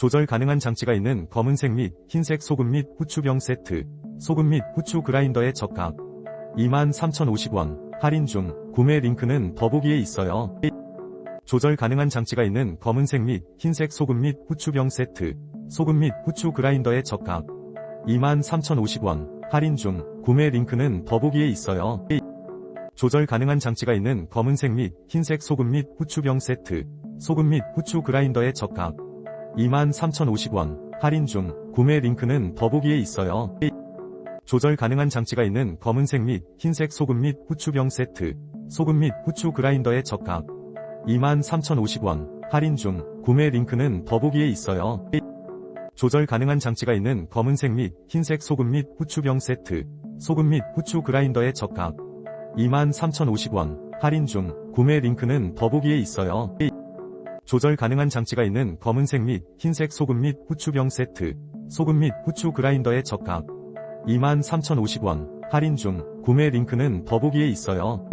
조절 가능한 장치가 있는 검은색 및 흰색 소금 및 후추병 세트, 소금 및 후추 그라인더의 적각 23,050원 할인 중. 구매 링크는 더보기에 있어요. 조절 가능한 장치가 있는 검은색 및 흰색 소금 및 후추병 세트, 소금 및 후추 그라인더의 적각 23,050원 할인 중. 구매 링크는 더보기에 있어요. 조절 가능한 장치가 있는 검은색 및 흰색 소금 및 후추병 세트, 소금 및 후추 그라인더의 적각 23,050원 할인 중 구매 링크는 더보기에 있어요. 조절 가능한 장치가 있는 검은색 및 흰색 소금 및 후추병 세트, 소금 및 후추 그라인더의 적각 23,050원 할인 중 구매 링크는 더보기에 있어요. 조절 가능한 장치가 있는 검은색 및 흰색 소금 및 후추병 세트, 소금 및 후추 그라인더의 적각 23,050원 할인 중 구매 링크는 더보기에 있어요. 조절 가능한 장치가 있는 검은색 및 흰색 소금 및 후추병 세트, 소금 및 후추 그라인더의 적각 23,050원 할인 중 구매 링크는 더보기에 있어요.